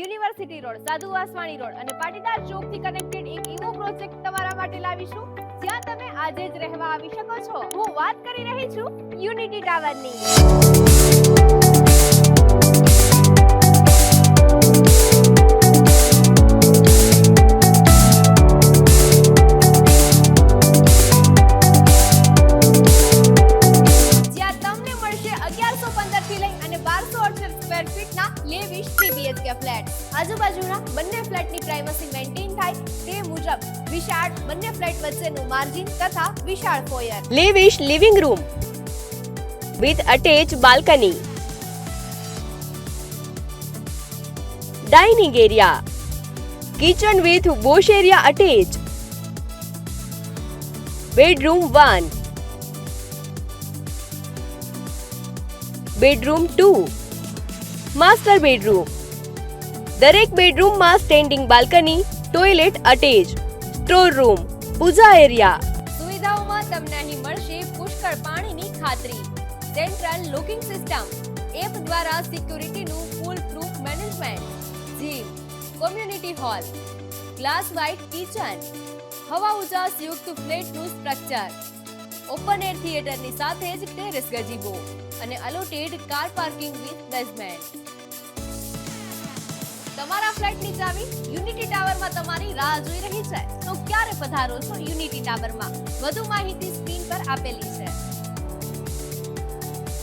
University road, સાધુ Vaswani road અને Patidar ચોકથી connected એક એવો પ્રોજેક્ટ તમારા માટે લાવીશું. જ્યાં તમે આજે જ રહેવા આવી શકો છો. હું વાત કરી રહી છું યુનિટી ટાવરની. સ્ક્વેર ફીટ ના લેવિશ થ્રી બીએચકે ફ્લેટ આજુબાજુના બંને ફ્લેટની પ્રાઇવસી મેન્ટેન થાય તે મુજબ વિશાળ બંને ફ્લેટ વચ્ચેનું માર્જિન તથા વિશાળ foyer lavish living room with attached balcony dining area kitchen with wash area attached bedroom 1 bedroom 2 master bedroom. દરેક બેડરૂમમાં standing balcony, toilet attach store room, puja area. સુવિધાઓમાં તમને અહીં મળશે પુષ્કળ પાણીની ખાતરી. સેન્ટ્રલ લોકિંગ સિસ્ટમ, એપ દ્વારા સિક્યુરિટીનું foolproof management gym community hall glass white kitchen હવા ઉજાસ યુક્ત ફ્લેટનું સ્ટ્રક્ચર ઓપન એર થિયેટરની સાથે જ ટેરેસ ગજીબો અને allotted car parking with basement તમારા ફ્લેટની ચાવી યુનિટી ટાવરમાં તમારી રાહ જોઈ રહી છે. તો ક્યારે પધારો છો યુનિટી ટાવરમાં? વધુ માહિતી સ્ક્રીન પર આપેલી છે.